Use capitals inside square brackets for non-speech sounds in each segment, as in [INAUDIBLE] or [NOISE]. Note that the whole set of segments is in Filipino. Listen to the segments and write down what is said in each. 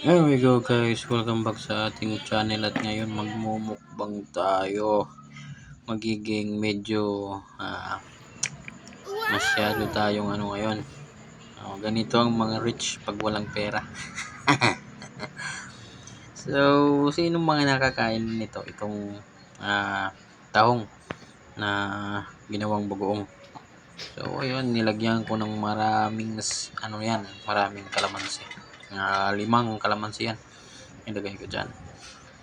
Here we go guys, welcome back sa ating channel at ngayon magmumukbang tayo. Magiging medyo ah, masyado tayong ano ngayon. Oh, ganito ang mga rich pag walang pera. [LAUGHS] so, sino mga nakakain nito? Itong ah, tahong na ginawang bagoong. So, ayun, nilagyan ko ng maraming ano yan, maraming kalamansi. Ah, limang kalamansi yan. Ilagay ko dyan.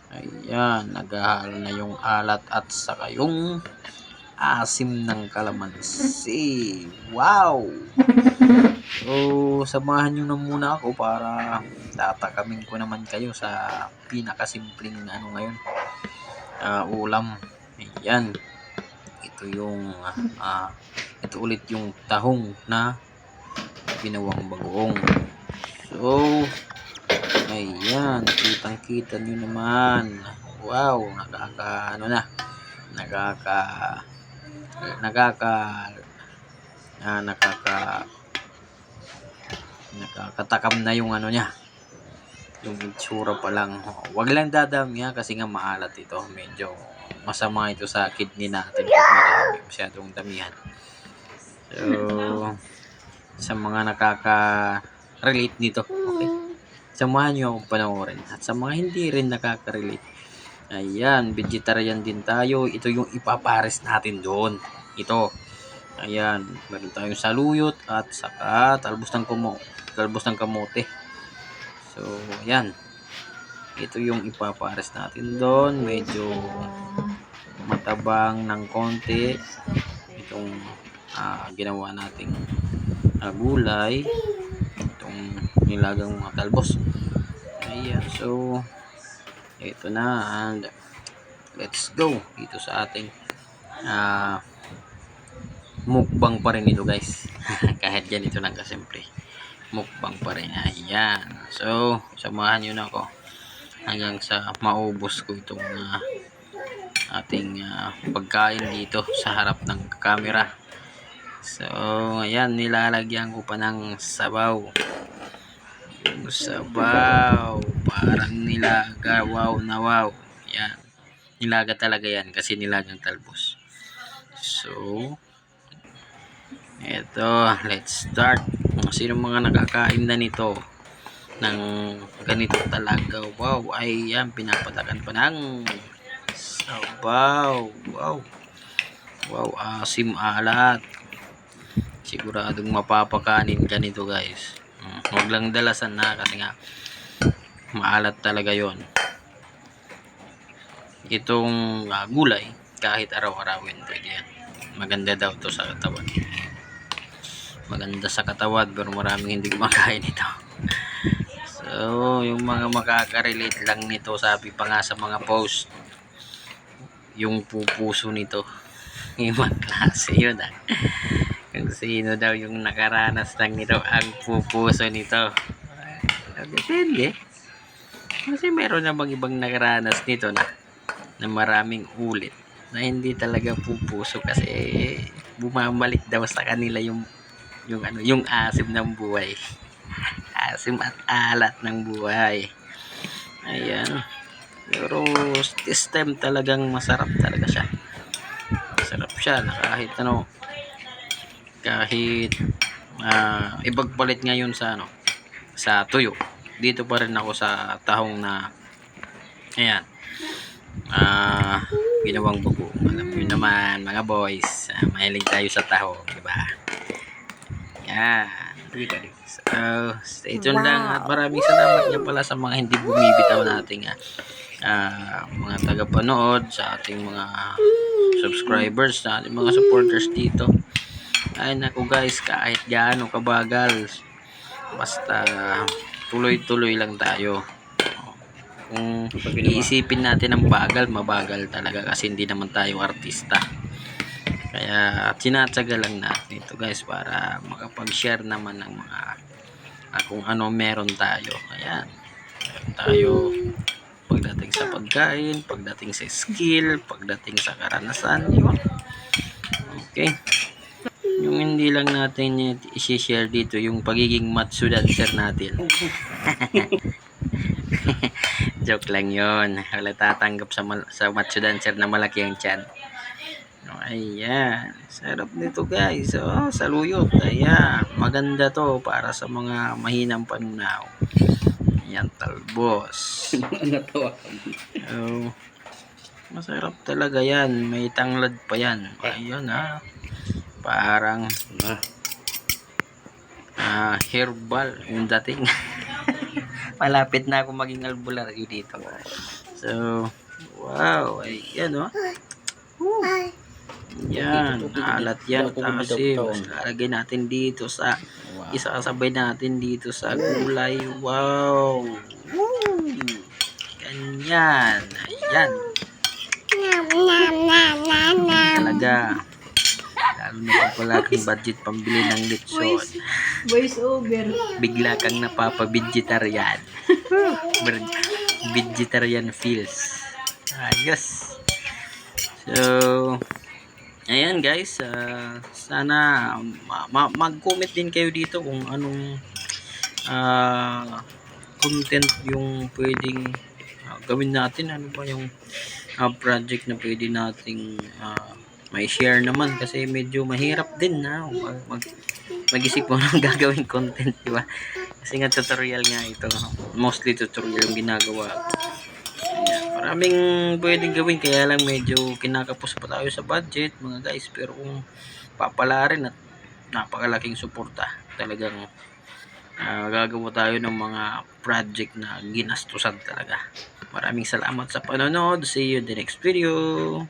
Ayan, naghahalo na yung alat at saka yung asim ng kalamansi. Wow! So, samahan nyo na muna ako para tatakamin ko naman kayo sa pinakasimpleng ano ngayon. ah, ulam. Ayan. Ito yung ah, ito ulit yung tahong na ginawang bagoong. So, ayan, kitang-kita nyo naman. Wow, nakaka, ano na, nakaka, nakaka, ah, nakaka, nakakatakam na yung ano niya. Yung itsura pa lang. Wag lang dadami ha, kasi nga maalat ito. Medyo masama ito sa kidney natin pag marami masyadong damihan. So, sa mga nakaka-relate nito, okay? Samahan nyo akong panoorin. At sa mga hindi rin nakaka-relate, ayan, vegetarian din tayo. Ito yung ipapares natin doon. Ito. Ayan, meron tayong saluyot at saka talbos ng kumo, talbos ng kamote. So, ayan. Ito yung ipapares natin doon. Medyo matabang ng konti. Itong ah, ginawa nating ah, gulay. Nilagang mga talbos. Ayan, so ito na and let's go dito sa ating ah mukbang pa rin ito guys. [LAUGHS] Kahit ganito lang kasimple. Mukbang pa rin. Ayan. So, samahan nyo na ako hanggang sa maubos ko itong ah, ating ah, pagkain dito sa harap ng camera. So, ayan, nilalagyan ko pa ng sabaw. Sabaw, parang nilaga, wow na wow. Yan. Nilaga talaga yan kasi nilagang talbos. So, eto, let's start. Sino mga nakakain na nito ng ganito talaga, wow, ay yan, pinapatakan pa ng sabaw. Wow. Wow, asim alat. Siguradong mapapakanin ka nito guys. Huwag lang dalasan na kasi nga maalat talaga yon. Itong ah, gulay, kahit araw-arawin pwede yan. Maganda daw to sa katawan. Maganda sa katawan pero maraming hindi kumakain ito. [LAUGHS] So, yung mga makaka-relate lang nito, sabi pa nga sa mga post, yung pupuso nito. [LAUGHS] Ibang klase yun ah. Kung sino daw yung nakaranas lang nito, ang pupuso nito. Depende. Kasi meron namang ibang nakaranas nito na na maraming ulit na hindi talaga pupuso kasi bumabalik daw sa kanila yung yung ano yung asim ng buhay [LAUGHS] asim at alat ng buhay ayan pero this time talagang masarap talaga siya masarap siya na kahit ano kahit ah, ibagpalit ngayon sa ano sa tuyo. Dito pa rin ako sa tahong na ayan. Ah ginawang bugo alam niyo naman mga boys ah, mahilig tayo sa tahong di ba? Yan so stay tuned lang at maraming salamat nga pala sa mga hindi bumibitaw nating ah, ah, mga tagapanood sa ating mga subscribers sa ating mga supporters dito ay naku guys kahit gaano kabagal basta tuloy-tuloy lang tayo kung iisipin natin ang bagal, mabagal talaga kasi hindi naman tayo artista. Kaya sinatsaga lang natin ito guys para makapag-share naman ng mga ah, kung ano meron tayo. Ayan. Meron tayo pagdating sa pagkain, pagdating sa skill, pagdating sa karanasan. Yun. Okay. Yung hindi lang natin i-share dito yung pagiging matso dancer natin. [LAUGHS] Joke lang yon. Wala tatanggap sa, sa macho dancer na malaki ang. Oh, ayan. Sarap nito guys. Oh, saluyot. Ayan. Maganda to para sa mga mahinang panunaw. Ayan, talbos. Natawa. [LAUGHS] Oh, masarap talaga yan. May tanglad pa yan. Ayun ha. Parang Ah, ah, herbal yung dating. [LAUGHS] Malapit na ako maging albularyo dito. So, wow. Ayan oh. Yan, alat yan. Tapos lalagay natin dito sa wow. isasabay natin dito sa gulay. Wow. Ganyan. Ayan. Talaga. Lalo na kung wala kang budget pambili ng lechon. Voice over. Bigla kang napapa-vegetarian. Vegetarian feels. Ayos. So, ayan guys. ah, sana ma- ma- mag-comment din kayo dito kung anong ah, content yung pwedeng ah, gawin natin. Ano ba yung ah, project na pwede nating ah, may share naman kasi medyo mahirap din na mag, mag mag-isip mo [LAUGHS] ng gagawin content, di ba? Kasi nga tutorial nga ito. Mostly tutorial yung ginagawa. Ayan. Maraming pwedeng gawin kaya lang medyo kinakapos pa tayo sa budget mga guys. Pero kung papala rin at napakalaking suporta talagang ah, gagawa tayo ng mga project na ginastusan talaga. Maraming salamat sa panonood. See you in the next video.